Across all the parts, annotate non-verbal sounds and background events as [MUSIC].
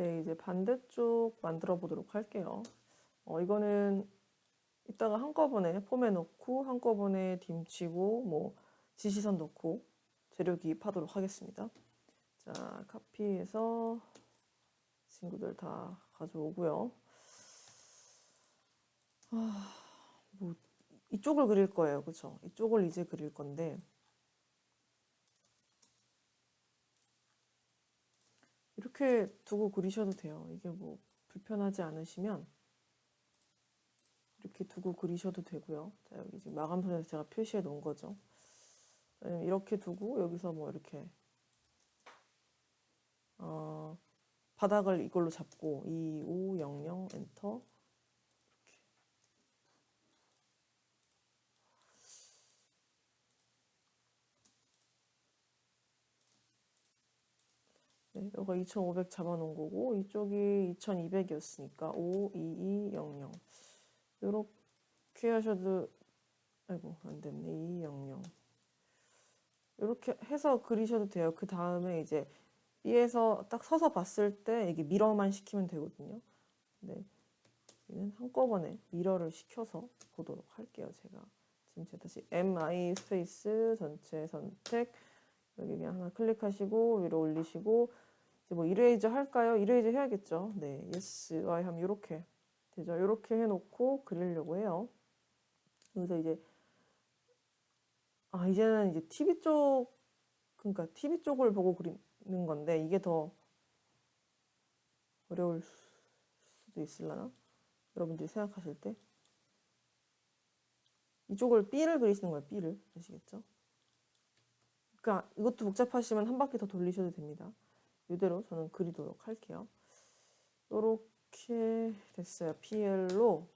네, 이제 반대쪽 만들어 보도록 할게요. 어, 이거는 이따가 한꺼번에 폼에 넣고 한꺼번에 딤치고 뭐 지시선 넣고 재료 기입하도록 하겠습니다. 자, 카피해서 친구들 다 가져오고요. 아, 뭐 이쪽을 그릴 거예요. 그렇죠? 이쪽을 이제 그릴 건데 이렇게 두고 그리셔도 돼요. 이게 뭐 불편하지 않으시면 이렇게 두고 그리셔도 되고요. 자, 여기 지금 마감선에서 제가 표시해 놓은 거죠. 아니면 이렇게 두고 여기서 뭐 이렇게 어, 바닥을 이걸로 잡고 2, 5, 0, 0 엔터 네, 여기가 2500 잡아놓은 거고 이쪽이 2200이었으니까 5, 2, 2, 0, 0 이렇게 하셔도 아이고 안 됐네 2, 0, 0 이렇게 해서 그리셔도 돼요. 그 다음에 이제 위에서 딱 서서 봤을 때 이게 미러만 시키면 되거든요. 네, 여기는 한꺼번에 미러를 시켜서 보도록 할게요. 제가 지금 제가 다시 MI 스페이스 전체 선택 여기 그냥 하나 클릭하시고 위로 올리시고 뭐 이레이저 할까요? 이레이저 해야겠죠. 네, yes, Y 하면 이렇게 되죠. 이렇게 해놓고 그리려고 해요. 여기서 이제 아 이제는 이제 TV 쪽 그러니까 TV 쪽을 보고 그리는 건데 이게 더 어려울 수도 있을라나? 여러분들이 생각하실 때 이쪽을 B를 그리시는 거예요. B를 아시겠죠? 그러니까 이것도 복잡하시면 한 바퀴 더 돌리셔도 됩니다. 이대로 저는 그리도록 할게요. 이렇게 됐어요. PL로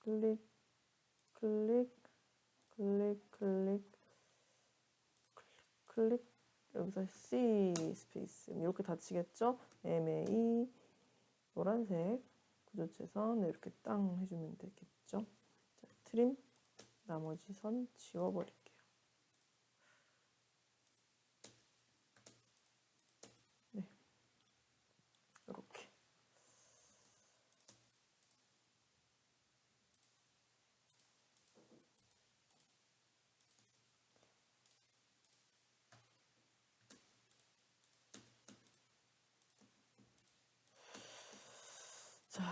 클릭, 클릭, 클릭, 클릭, 클릭. 여기서 C 스페이스 이렇게 닫히겠죠? MA 노란색 구조체선 이렇게 땅 해주면 되겠죠? 자, 트림 나머지 선 지워버릴게요. 네, 이렇게. 자,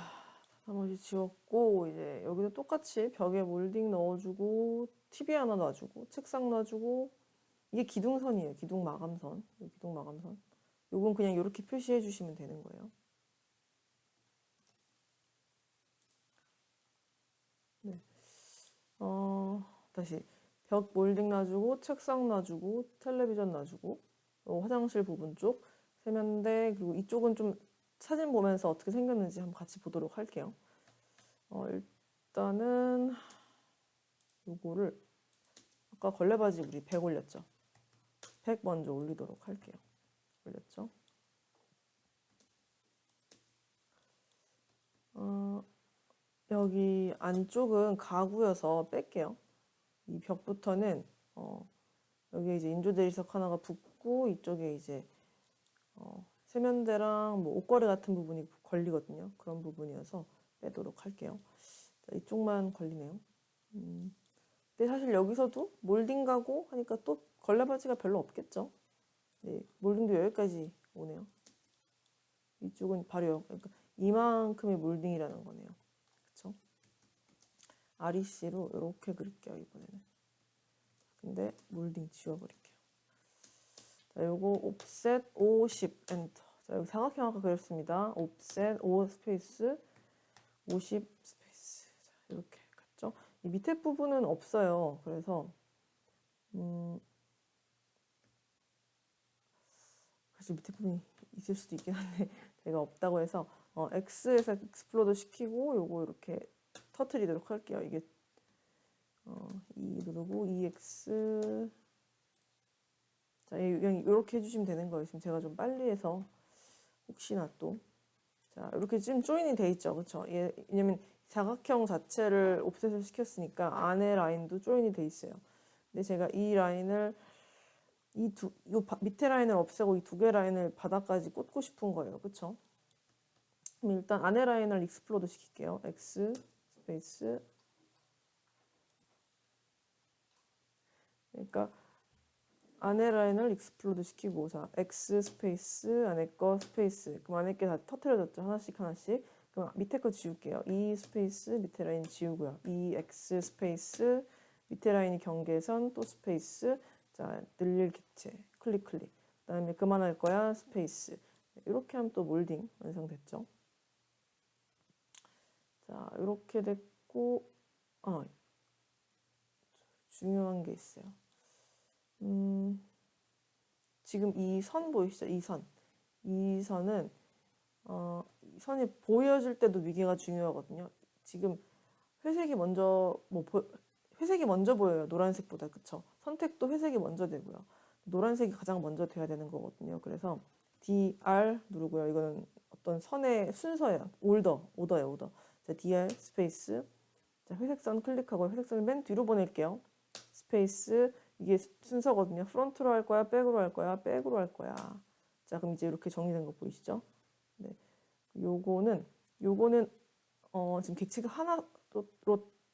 나머지 지웠고 이제 여기도 똑같이 벽에 몰딩 넣어주고 TV 하나 놔주고 책상 놔주고 이게 기둥선이에요. 기둥 마감선. 기둥 마감선. 요건 그냥 이렇게 표시해 주시면 되는 거예요. 네. 어, 다시 벽 몰딩 놔주고 책상 놔주고 텔레비전 놔주고 요 화장실 부분 쪽 세면대 그리고 이쪽은 좀 사진 보면서 어떻게 생겼는지 한번 같이 보도록 할게요. 어, 일단은 요거를 아까 걸레바지 우리 100 올렸죠. 100 먼저 올리도록 할게요. 올렸죠. 어, 여기 안쪽은 가구여서 뺄게요. 이 벽부터는 어, 여기 이제 인조 대리석 하나가 붙고 이쪽에 이제 어, 세면대랑 뭐 옷걸이 같은 부분이 걸리거든요. 그런 부분이어서 빼도록 할게요. 자, 이쪽만 걸리네요. 음, 근데 사실 여기서도 몰딩 가고 하니까 또 걸레바지가 별로 없겠죠. 네, 몰딩도 여기까지 오네요. 이쪽은 바로 여, 그러니까 이만큼의 몰딩이라는 거네요. 그쵸? REC로 이렇게 그릴게요, 이번에는. 근데 몰딩 지워버릴게요. 자, 요거 옵셋 50 엔터. 자, 여기 사각형 아까 그렸습니다. 옵셋 5 스페이스 50 스페이스. 자, 이렇게 갔죠. 이 밑에 부분은 없어요. 그래서 음 사실 밑에 부분이 있을 수도 있긴 한데 [LAUGHS] 제가 없다고 해서 어, X에서 익스플로드 시키고 요거 이렇게 터트리도록 할게요. 이게 어, E 누르고 EX 자, 이렇게 해주시면 되는 거예요. 지금 제가 좀 빨리 해서 혹시나 또. 자, 이렇게 지금 조인이 돼 있죠. 그쵸? 얘, 왜냐면 사각형 자체를 옵셋을 시켰으니까 안에 라인도 조인이 돼 있어요. 근데 제가 이 라인을 이 두, 요 바- 밑에 라인을 없애고 이 두 개 라인을 바닥까지 꽂고 싶은 거예요. 그쵸? 그럼 일단 안에 라인을 익스플로드 시킬게요. x 스페이스 그러니까 안에 라인을 익스플로드 시키고 자 x 스페이스 안에 거 스페이스. 그럼 안에 게 다 터트려졌죠? 하나씩 하나씩. 그럼 밑에 거 지울게요. 이 스페이스 밑에 라인 지우고요. 이 x 스페이스 밑에 라인이 경계선 또 스페이스. 자 늘릴 객체. 클릭 클릭. 그다음에 그만할 거야. 스페이스. 이렇게 하면 또 몰딩 완성됐죠? 자 이렇게 됐고 아 중요한 게 있어요 음, 지금 이 선 보이시죠? 이 선. 이 선은 어, 이 선이 보여질 때도 위계가 중요하거든요. 지금 회색이 먼저 뭐 보, 회색이 먼저 보여요. 노란색보다 그쵸? 선택도 회색이 먼저 되고요. 노란색이 가장 먼저 돼야 되는 거거든요. 그래서 DR 누르고요. 이거는 어떤 선의 순서예요. 올더, 오더예요, 오더. 자, DR 스페이스. 자, 회색 선 클릭하고 회색 선을 맨 뒤로 보낼게요. 스페이스 이게 순서거든요. 프론트로 할 거야, 백으로 할 거야, 백으로 할 거야. 자, 그럼 이제 이렇게 정리된 거 보이시죠? 네. 요거는 요거는 어, 지금 객체가 하나로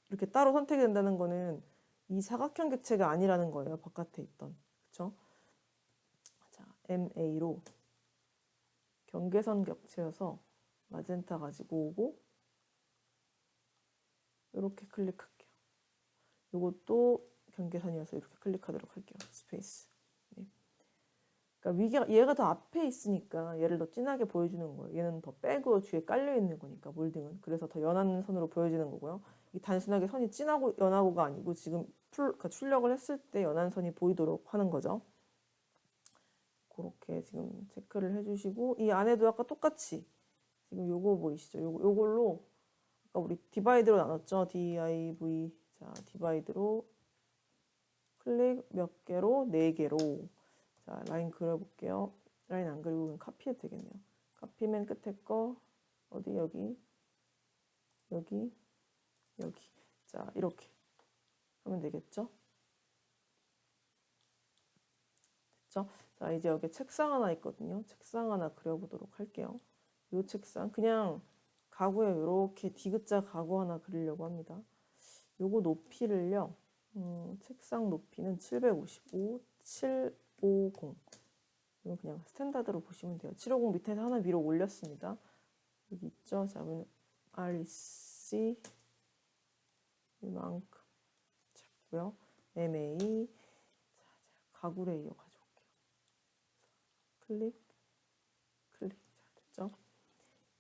이렇게 따로 선택이 된다는 거는 이 사각형 객체가 아니라는 거예요. 바깥에 있던. 그렇죠? 자, MA로 경계선 객체여서 마젠타 가지고 오고 이렇게 클릭할게요. 요것도 경계선이어서 이렇게 클릭하도록 할게요. 스페이스. 네. 그러니까 위계가 얘가 더 앞에 있으니까 얘를 더 진하게 보여주는 거예요. 얘는 더 빼고 뒤에 깔려 있는 거니까 몰딩은 그래서 더 연한 선으로 보여지는 거고요. 이 단순하게 선이 진하고 연하고가 아니고 지금 풀 그러니까 출력을 했을 때 연한 선이 보이도록 하는 거죠. 그렇게 지금 체크를 해주시고 이 안에도 아까 똑같이 지금 요거 보이시죠? 요거 요걸로 아까 우리 디바이드로 나눴죠? div 자 디바이드로 클릭 몇 개로 네 개로 자 라인 그려볼게요. 라인 안 그리고 그냥 카피해도 되겠네요. 카피 맨 끝에 거 어디 여기 여기 여기 자 이렇게 하면 되겠죠? 됐죠? 자 이제 여기 책상 하나 있거든요. 책상 하나 그려보도록 할게요. 이 책상 그냥 가구에 이렇게 디귿자 가구 하나 그리려고 합니다. 요거 높이를요. 음, 책상 높이는 755, 750. 이건 그냥 스탠다드로 보시면 돼요. 750 밑에서 하나 위로 올렸습니다. 여기 있죠? 자, 그러면 RC 이만큼 잡고요. MA 자, 자, 가구 레 이어 가져올게요. 클릭, 클릭. 자, 됐죠?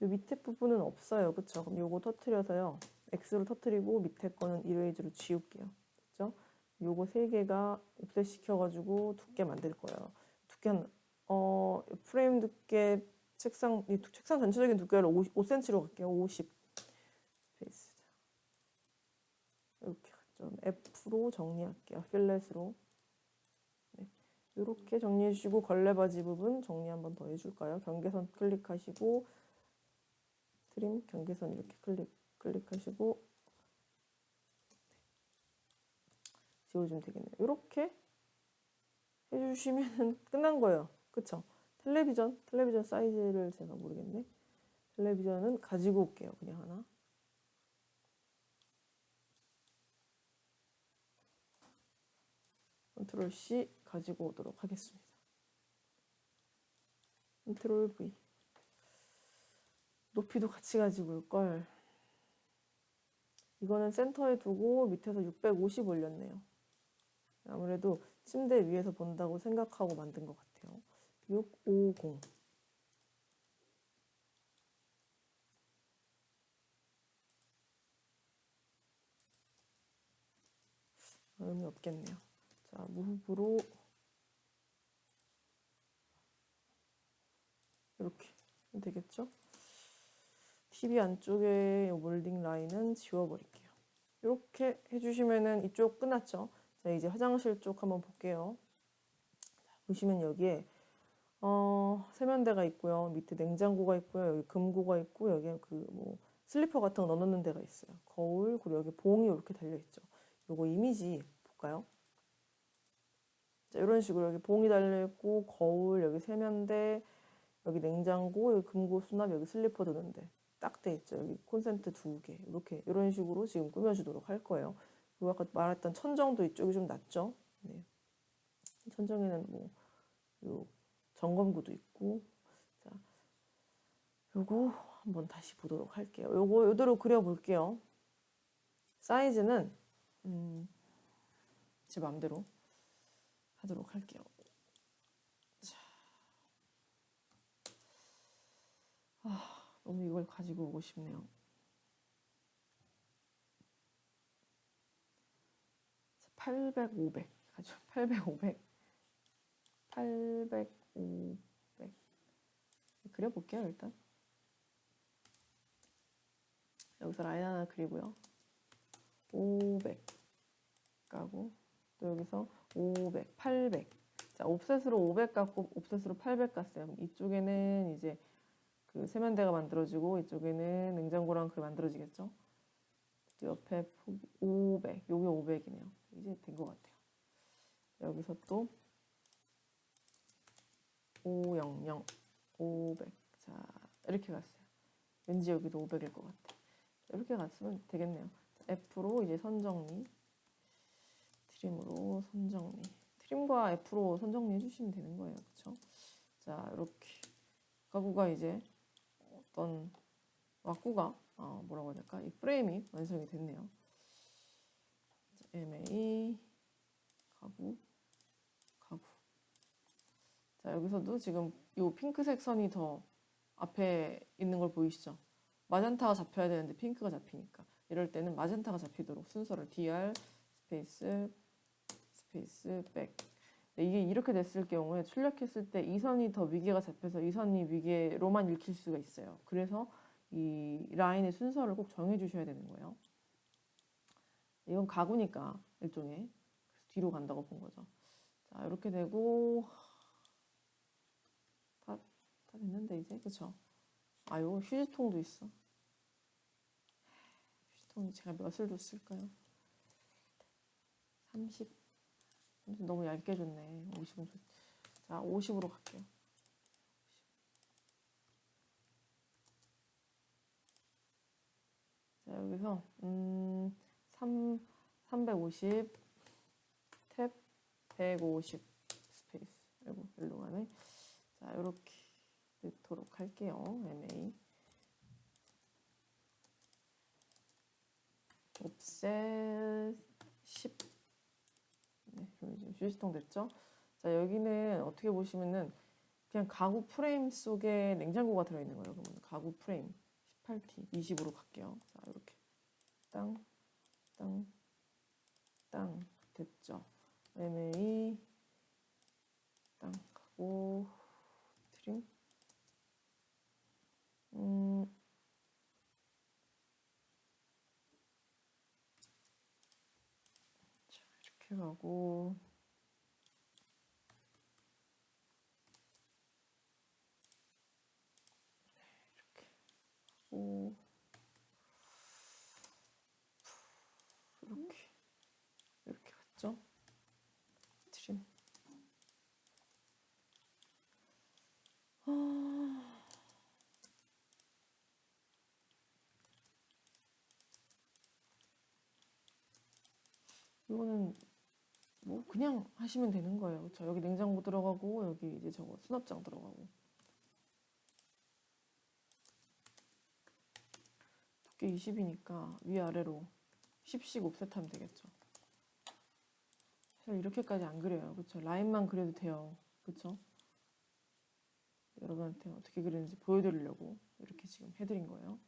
요 밑에 부분은 없어요. 그쵸? 그럼 요거 터트려서요. X로 터트리고 밑에 거는 이레이즈로 지울게요. 됐죠? 요거 세 개가 옵셋 시켜가지고 두께 만들 거예요. 두께 한, 어, 프레임 두께 책상, 이 두- 책상 전체적인 두께를 50, 5cm로 갈게요. 50. 페이스. 이렇게 갔죠. F로 정리할게요. 필렛으로. 네. 이렇게 정리해 주시고 걸레 바지 부분 정리 한번 더 해줄까요? 경계선 클릭하시고 트림 경계선 이렇게 클릭 클릭하시고 지워주면 되겠네요. 이렇게 해주시면 [LAUGHS] 끝난 거예요. 그쵸? 텔레비전, 텔레비전 사이즈를 제가 모르겠네. 텔레비전은 가지고 올게요. 그냥 하나. 컨트롤 C 가지고 오도록 하겠습니다. 컨트롤 V. 높이도 같이 가지고 올 걸. 이거는 센터에 두고 밑에서 650 올렸네요. 아무래도 침대 위에서 본다고 생각하고 만든 것 같아요. 650. 의미 없겠네요. 자, 무브로 이렇게 되겠죠? TV 안쪽에 이 몰딩 라인은 지워버릴게요. 이렇게 해주시면은 이쪽 끝났죠? 자, 이제 화장실 쪽 한번 볼게요. 자, 보시면 여기에 어, 세면대가 있고요. 밑에 냉장고가 있고요. 여기 금고가 있고 여기 그뭐 슬리퍼 같은 거 넣어놓는 데가 있어요. 거울 그리고 여기 봉이 이렇게 달려 있죠. 요거 이미지 볼까요? 자, 이런 식으로 여기 봉이 달려 있고 거울 여기 세면대 여기 냉장고 여기 금고 수납 여기 슬리퍼 두는데 딱 돼 있죠. 여기 콘센트 두 개. 이렇게 이런 식으로 지금 꾸며주도록 할 거예요. 그리고 아까 말했던 천정도 이쪽이 좀 낫죠. 네. 천정에는 뭐 요 점검구도 있고 자 요거 한번 다시 보도록 할게요. 요거 요대로 그려볼게요. 사이즈는 음, 제 마음대로 하도록 할게요. 자, 아, 너무 이걸 가지고 오고 싶네요. 자, 800, 500 가죠. 800, 500, 800, 500 그려볼게요 일단. 여기서 라인 하나 그리고요. 500 까고 또 여기서 500, 800. 자, 옵셋으로 500 깎고 옵셋으로 800 깠어요. 그럼 이쪽에는 이제 그 세면대가 만들어지고 이쪽에는 냉장고랑 그 만들어지겠죠. 또 옆에 폭이 500, 여기 500이네요. 이제 된 것 같아요. 여기서 또 500, 500. 자, 이렇게 갔어요. 왠지 여기도 500일 것 같아. 이렇게 갔으면 되겠네요. F로 이제 선정리, 트림으로 선정리. 트림과 F로 선정리 해주시면 되는 거예요. 그렇죠? 자, 이렇게 가구가 이제 어떤 왁구가 어, 뭐라고 해야 될까? 이 프레임이 완성이 됐네요. 자, MA 가구 가구. 자, 여기서도 지금 이 핑크색 선이 더 앞에 있는 걸 보이시죠? 마젠타가 잡혀야 되는데 핑크가 잡히니까 이럴 때는 마젠타가 잡히도록 순서를 DR 스페이스 스페이스 백 네, 이게 이렇게 됐을 경우에 출력했을 때 이 선이 더 위계가 잡혀서 이 선이 위계로만 읽힐 수가 있어요. 그래서 이 라인의 순서를 꼭 정해 주셔야 되는 거예요. 이건 가구니까 일종의 뒤로 간다고 본 거죠. 자 이렇게 되고 다, 다 됐는데 이제 그쵸? 아유 휴지통도 있어. 휴지통 제가 몇을 줬을까요? 30. 30 너무 얇게 줬네. 50은 좋. 자 50으로 갈게요. 50. 자 여기서 음 3, 350 탭 150 스페이스 아이고 일로 가네. 자 이렇게 넣도록 할게요. MA 옵셋 10 네, 그럼 이제 휴지통 됐죠? 자 여기는 어떻게 보시면은 그냥 가구 프레임 속에 냉장고가 들어있는 거예요. 그러면 가구 프레임 18T 20으로 갈게요. 자 이렇게 땅, 땅, 땅 됐죠? MA 땅 가고 트림. 음, 자, 이렇게 가고. 이렇게 하고 이렇게 이렇게 갔죠? 트림 아... 이거는 뭐 그냥 하시면 되는 거예요. 그렇죠? 여기 냉장고 들어가고 여기 이제 저거 수납장 들어가고 두께 20이니까 위아래로 10씩 옵셋하면 되겠죠. 사실 이렇게까지 안 그려요. 그렇죠? 라인만 그려도 돼요. 그렇죠? 여러분한테 어떻게 그리는지 보여드리려고 이렇게 지금 해드린 거예요.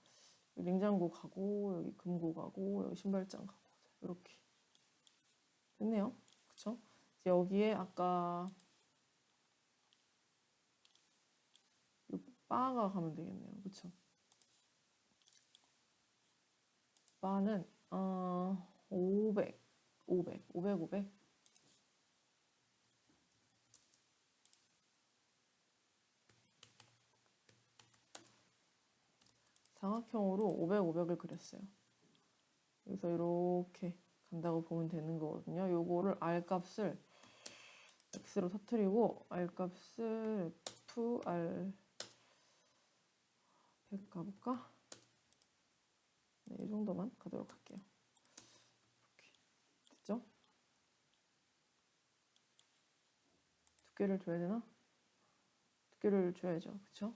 냉장고 가고 여기 금고 가고 여기 신발장 가고 이렇게 됐네요. 그쵸? 이제 여기에 아까 요 바가 가면 되겠네요. 그쵸? 바는 어 500, 500, 500, 500. 삼각형으로 500, 500을 그렸어요. 그래서 이렇게 간다고 보면 되는 거거든요. 요거를 R 값을 x로 터트리고 r 값을 f r 100 가볼까? 네, 이 정도만 가도록 할게요. 이렇게 됐죠? 두께를 줘야 되나? 두께를 줘야죠, 그쵸?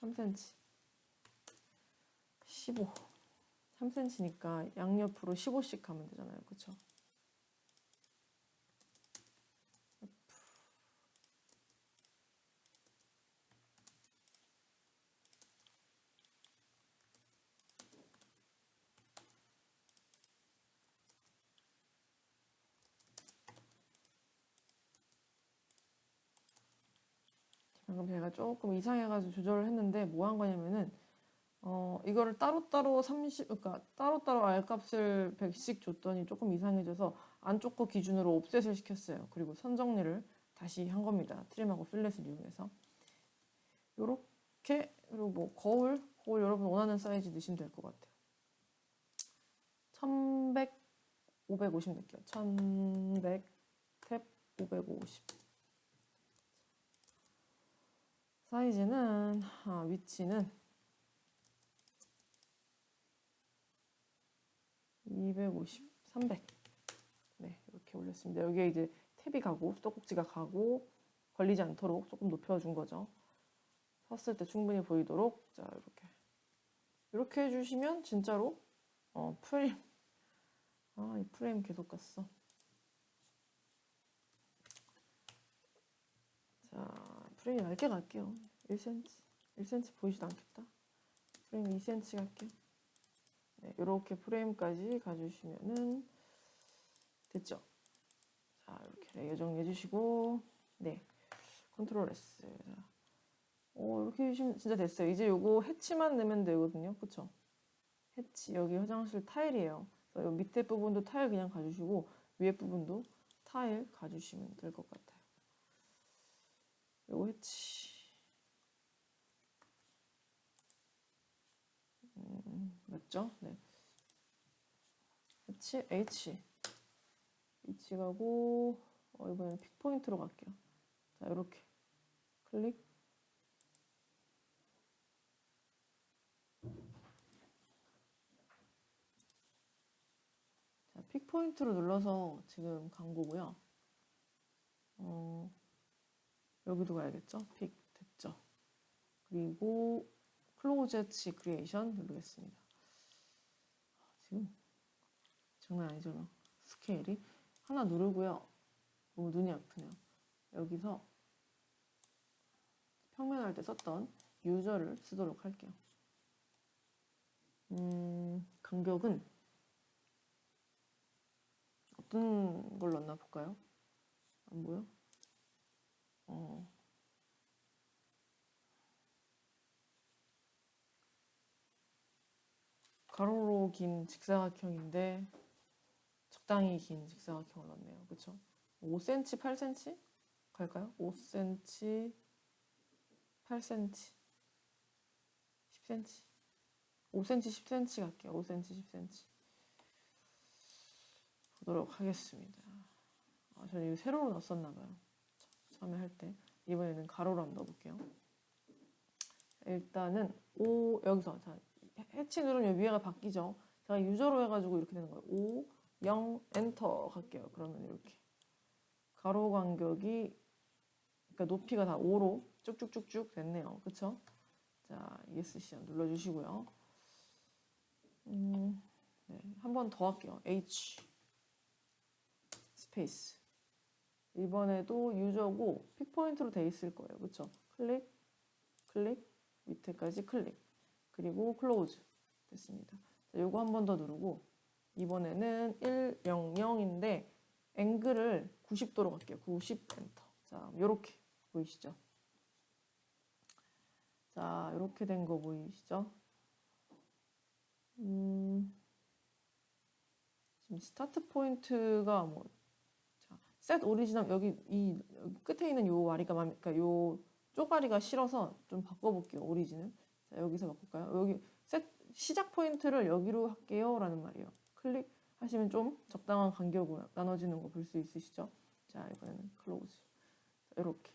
3cm 15 3cm니까 양옆으로 15씩 가면 되잖아요, 그쵸? 방금 제가 조금 이상해가지고 조절을 했는데 뭐 한 거냐면은 어 이거를 따로따로 30 그러니까 따로따로 R 값을 100씩 줬더니 조금 이상해져서 안쪽 거 기준으로 옵셋을 시켰어요. 그리고 선 정리를 다시 한 겁니다. 트림하고 필렛을 이용해서 요렇게 그리고 뭐 거울 거울 여러분 원하는 사이즈 넣으시면 될 것 같아요. 1100 550 넣을게요. 1100 탭 550 사이즈는 아, 위치는 250, 300. 네, 이렇게 올렸습니다. 여기에 이제 탭이 가고 수도꼭지가 가고 걸리지 않도록 조금 높여준 거죠. 섰을 때 충분히 보이도록 자 이렇게 이렇게 해주시면 진짜로 어, 프레임 아 이 프레임 계속 갔어. 자 프레임 얇게 갈게요. 1cm 1cm 보이지도 않겠다. 프레임 2cm 갈게요. 네, 이렇게 프레임까지 가주시면은 됐죠. 자 이렇게 레이어 정리해 주시고 네 컨트롤 S. 자, 오 이렇게 해주시면 진짜 됐어요. 이제 요거 해치만 넣으면 되거든요. 그쵸? 해치 여기 화장실 타일이에요. 그래서 요 밑에 부분도 타일 그냥 가주시고 위에 부분도 타일 가주시면 될 것 같아요. 요거 해치 맞죠? 네. H, H H 가고 어, 이번엔 픽 포인트로 갈게요. 자 이렇게 클릭 자, 픽 포인트로 눌러서 지금 간 거고요. 어, 여기도 가야겠죠? 픽 됐죠? 그리고 클로즈 엣지 크리에이션 누르겠습니다. 지금 장난 아니죠? 스케일이 하나 누르고요. 너무 눈이 아프네요. 여기서 평면할 때 썼던 유저를 쓰도록 할게요. 음, 간격은 어떤 걸 넣나 볼까요? 안 보여? 어, 가로로 긴 직사각형인데 적당히 긴 직사각형을 넣네요. 그쵸? 5cm, 8cm 갈까요? 5cm, 8cm, 10cm, 5cm, 10cm 갈게요. 5cm, 10cm 보도록 하겠습니다. 아, 저는 이거 세로로 넣었었나 봐요. 처음에 할 때. 이번에는 가로로 한번 넣어볼게요. 일단은 5 여기서 자 해치 누르면 위에가 바뀌죠. 제가 유저로 해가지고 이렇게 되는 거예요. 5, 0, 엔터 갈게요. 그러면 이렇게 가로 간격이 그러니까 높이가 다 5로 쭉쭉쭉쭉 됐네요. 그쵸? 자, ESC 눌러주시고요. 음, 네, 한 번 더 할게요. H 스페이스 이번에도 유저고 픽포인트로 돼 있을 거예요. 그쵸? 클릭, 클릭, 밑에까지 클릭 그리고 클로즈 됐습니다. 자, 요거 한 번 더 누르고 이번에는 100인데 앵글을 90도로 갈게요. 90 엔터. 자, 요렇게 보이시죠? 자, 요렇게 된 거 보이시죠? 음, 지금 스타트 포인트가 뭐, 자, 셋 오리지널 여기 이 여기 끝에 있는 요 와리가 맘, 그러니까 요 쪼가리가 싫어서 좀 바꿔볼게요. 오리진을. 자, 여기서 바꿀까요? 여기 셋 시작 포인트를 여기로 할게요. 라는 말이에요. 클릭 하시면 좀 적당한 간격으로 나눠지는 거 볼 수 있으시죠? 자, 이번에는 클로즈. 이렇게.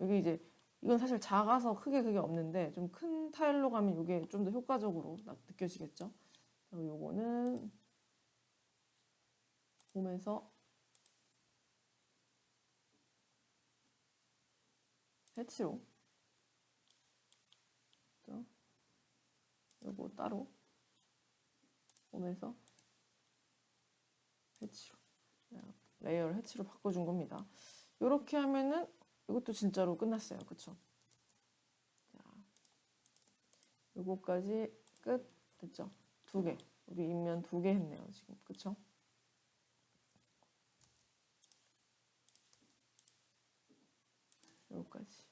여기 이제 이건 사실 작아서 크게 그게 없는데 좀 큰 타일로 가면 이게 좀 더 효과적으로 나- 느껴지겠죠? 그리고 요거는 봄에서 해치로 또 요거 따로 봄에서 해치로 레이어를 해치로 바꿔준 겁니다. 이렇게 하면은 이것도 진짜로 끝났어요. 그쵸? 자, 요거까지 끝 됐죠? 두 개. 우리 인면 두 개 했네요. 지금 그쵸? 요거까지.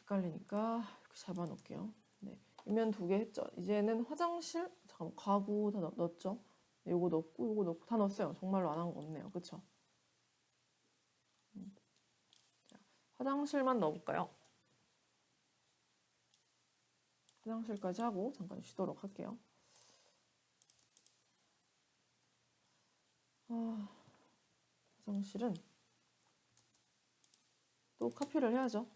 헷갈리니까 이렇게 잡아 놓을게요. 네. 인면 두 개 했죠? 이제는 화장실, 잠깐만, 가구 다 넣, 넣었죠? 네, 요거 넣고, 요거 넣고 다 넣었어요. 정말로 안 한 거 없네요. 그쵸? 음. 자, 화장실만 넣어볼까요? 화장실까지 하고 잠깐 쉬도록 할게요. 아, 화장실은 또 카피를 해야죠.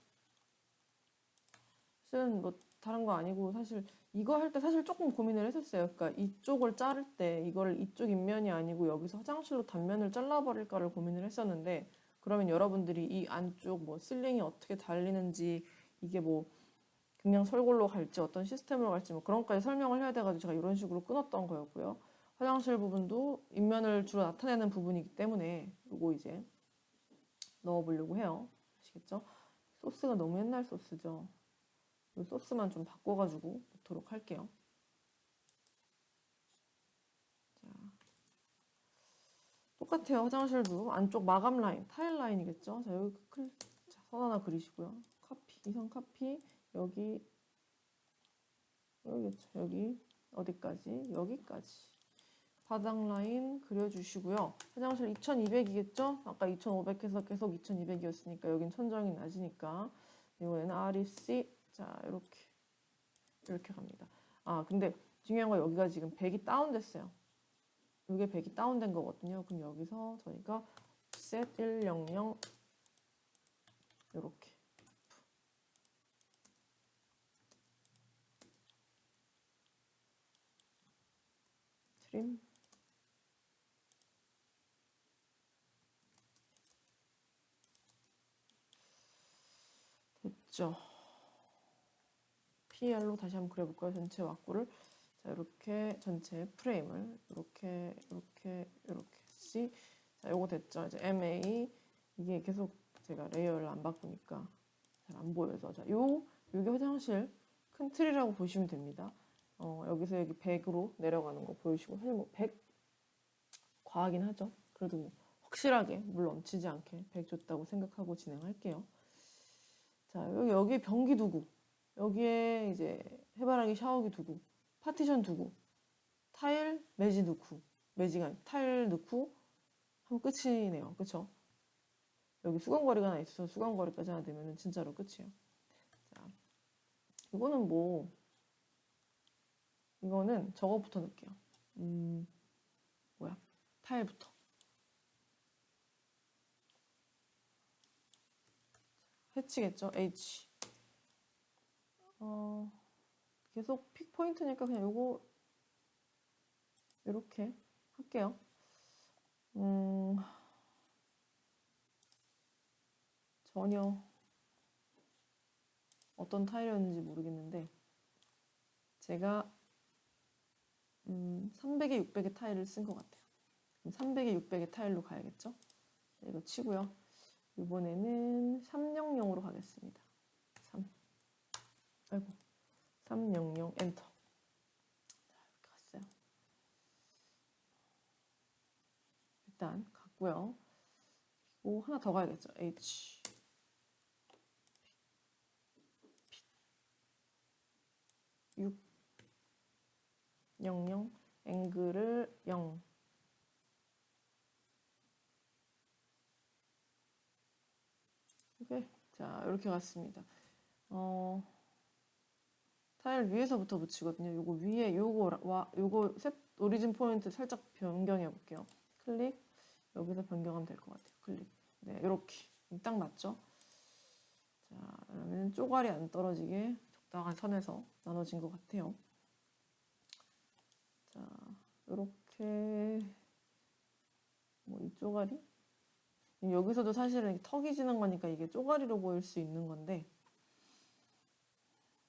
실은 뭐 다른 거 아니고 사실 이거 할 때 사실 조금 고민을 했었어요. 그러니까 이쪽을 자를 때 이거를 이쪽 인면이 아니고 여기서 화장실로 단면을 잘라버릴까를 고민을 했었는데 그러면 여러분들이 이 안쪽 뭐 실링이 어떻게 달리는지 이게 뭐 그냥 설골로 갈지 어떤 시스템으로 갈지 뭐 그런 것까지 설명을 해야 돼가지고 제가 이런 식으로 끊었던 거였고요. 화장실 부분도 인면을 주로 나타내는 부분이기 때문에 이거 이제 넣어보려고 해요. 아시겠죠? 소스가 너무 옛날 소스죠. 이 소스만 좀 바꿔가지고 넣도록 할게요. 자, 똑같아요. 화장실도 안쪽 마감 라인, 타일 라인이겠죠? 자, 여기 클, 자, 선 하나 그리시고요. 카피, 이선 카피, 여기, 여기겠죠? 여기, 어디까지? 여기까지. 바닥 라인 그려주시고요. 화장실 2200이겠죠? 아까 2500해서 계속 2200이었으니까 여긴 천정이 낮으니까 이번에는 REC 자 이렇게 이렇게 갑니다. 아 근데 중요한 건 여기가 지금 100이 다운됐어요. 이게 100이 다운된 거거든요. 그럼 여기서 저희가 set 100 이렇게 트림 됐죠. PL로 다시 한번 그려볼까요? 전체 왁구를 자 이렇게 전체 프레임을 이렇게 이렇게 이렇게 C 자 요거 됐죠. 이제 MA 이게 계속 제가 레이어를 안 바꾸니까 잘 안 보여서 자요 요게 화장실 큰 틀이라고 보시면 됩니다. 어 여기서 여기 100으로 내려가는 거 보이시고 사실 뭐 100 과하긴 하죠. 그래도 뭐 확실하게 물 넘치지 않게 100 줬다고 생각하고 진행할게요. 자 여기 여기 변기 두고 여기에 이제 해바라기 샤워기 두고 파티션 두고 타일 매지 넣고 매지가 아니 타일 넣고 하면 끝이네요. 그쵸? 여기 수건거리가 하나 있어서 수건거리까지 하나 되면 진짜로 끝이에요. 자 이거는 뭐 이거는 저거부터 넣을게요. 음 뭐야? 타일부터. 해치겠죠? H 어, 계속 픽 포인트니까 그냥 요거 이렇게 할게요. 음, 전혀 어떤 타일이었는지 모르겠는데 제가 음, 300에 600의 타일을 쓴 것 같아요. 300에 600의 타일로 가야겠죠? 이거 치고요. 이번에는 300으로 가겠습니다. 3. 아이고. 300 엔터. 자 이렇게 갔어요. 일단 갔고요. 그리고 하나 더 가야겠죠. H. 6 00 앵글을 0 오케이. 자 이렇게 갔습니다. 어 타일 위에서부터 붙이거든요. 요거 위에 요거 와 요거 셋 오리진 포인트 살짝 변경해 볼게요. 클릭 여기서 변경하면 될 것 같아요. 클릭 네 이렇게 딱 맞죠? 자 그러면 쪼가리 안 떨어지게 적당한 선에서 나눠진 것 같아요. 자 이렇게 뭐 이 쪼가리 여기서도 사실은 턱이 지는 거니까 이게 쪼가리로 보일 수 있는 건데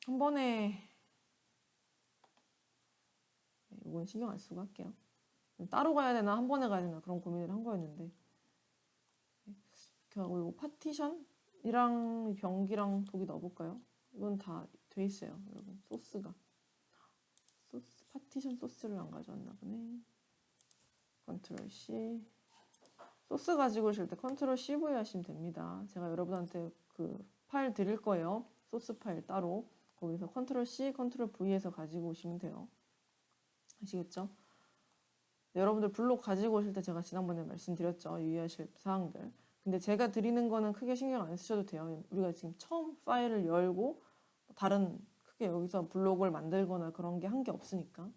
한 번에 네, 이건 신경 안 쓰고 할게요. 따로 가야 되나 한 번에 가야 되나 그런 고민을 한 거였는데 네, 이렇게 하고 이거 파티션이랑 변기랑 독이 넣어볼까요? 이건 다 돼 있어요, 여러분 소스가 소스 파티션 소스를 안 가져왔나 보네. 컨트롤 C 소스 가지고 오실 때 컨트롤 CV 하시면 됩니다. 제가 여러분한테 그 파일 드릴 거예요. 소스 파일 따로. 거기서 컨트롤 C, 컨트롤 V에서 가지고 오시면 돼요. 아시겠죠? 네, 여러분들 블록 가지고 오실 때 제가 지난번에 말씀드렸죠. 유의하실 사항들. 근데 제가 드리는 거는 크게 신경 안 쓰셔도 돼요. 우리가 지금 처음 파일을 열고 다른 크게 여기서 블록을 만들거나 그런 게 한 게 없으니까.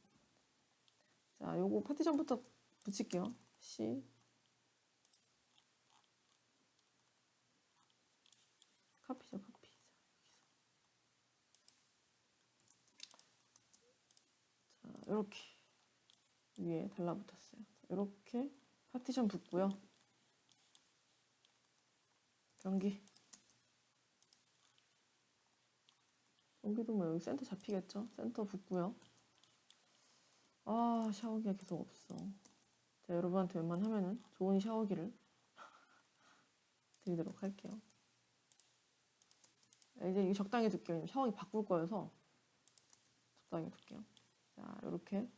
자, 요거 파티션부터 붙일게요. C 카피죠, 카피. 자, 이렇게 위에 달라붙었어요. 이렇게 파티션 붙고요. 변기. 변기도 뭐 여기 센터 잡히겠죠? 센터 붙고요. 아, 샤워기가 계속 없어. 자, 여러분한테 웬만하면은 좋은 샤워기를 [LAUGHS] 드리도록 할게요. 이제 이거 적당히 둘게요. 샤워기 바꿀 거여서 적당히 둘게요. 자, 이렇게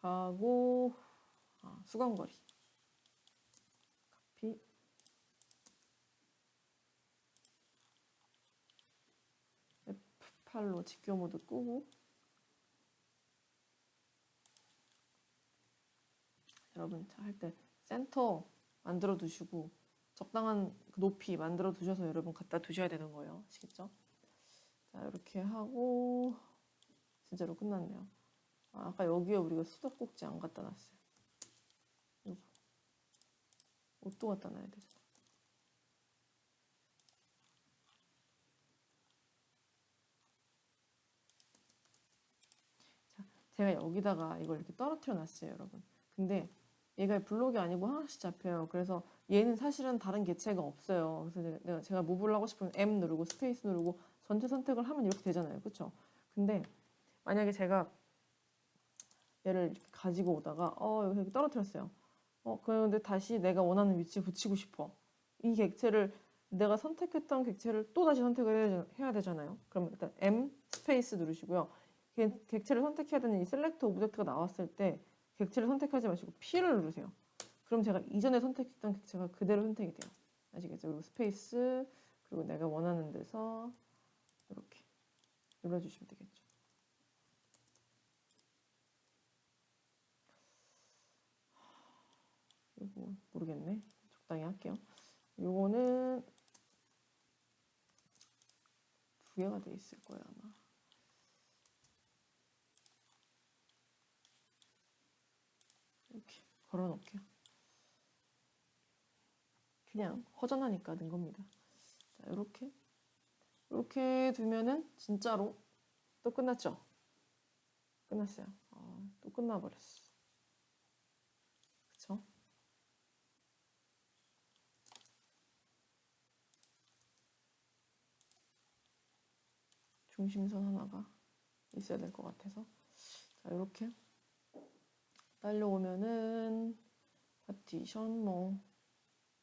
가고 아, 수건거리 카피 F8로 직교 모드 끄고 여러분 할 때 센터 만들어 두시고 적당한 그 높이 만들어 두셔서 여러분 갖다 두셔야 되는 거예요. 아시겠죠? 자, 이렇게 하고 진짜로 끝났네요. 아, 아까 여기에 우리가 수도꼭지 안 갖다 놨어요. 이거. 옷도 갖다 놔야 되잖아. 자, 제가 여기다가 이걸 이렇게 떨어뜨려 놨어요, 여러분. 근데 얘가 블록이 아니고 하나씩 잡혀요. 그래서 얘는 사실은 다른 개체가 없어요. 그래서 내가 제가 무브를 하고 싶으면 M 누르고 스페이스 누르고 전체 선택을 하면 이렇게 되잖아요. 그렇죠? 근데 만약에 제가 얘를 가지고 오다가 어 여기 떨어뜨렸어요. 어 그런데 다시 내가 원하는 위치에 붙이고 싶어. 이 객체를 내가 선택했던 객체를 또 다시 선택을 해야 되잖아요. 그럼 일단 M 스페이스 누르시고요. 객- 객체를 선택해야 되는 이 셀렉트 오브젝트가 나왔을 때 객체를 선택하지 마시고 P를 누르세요. 그럼 제가 이전에 선택했던 객체가 그대로 선택이 돼요. 아시겠죠? 그리고 스페이스 그리고 내가 원하는 데서 이렇게 눌러주시면 되겠죠. 이거 모르겠네. 적당히 할게요. 요거는 두 개가 돼 있을 거예요 아마. 이렇게 걸어 놓을게요. 그냥 허전하니까 넣은 겁니다. 자, 이렇게 이렇게 두면은 진짜로 또 끝났죠? 끝났어요. 아, 또 끝나버렸어. 그쵸? 중심선 하나가 있어야 될 것 같아서 자 이렇게 딸려오면은 파티션 뭐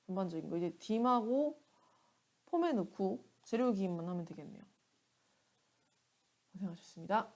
전반적인 거 이제 딤하고 폼에 넣고 재료 기입만 하면 되겠네요. 고생하셨습니다.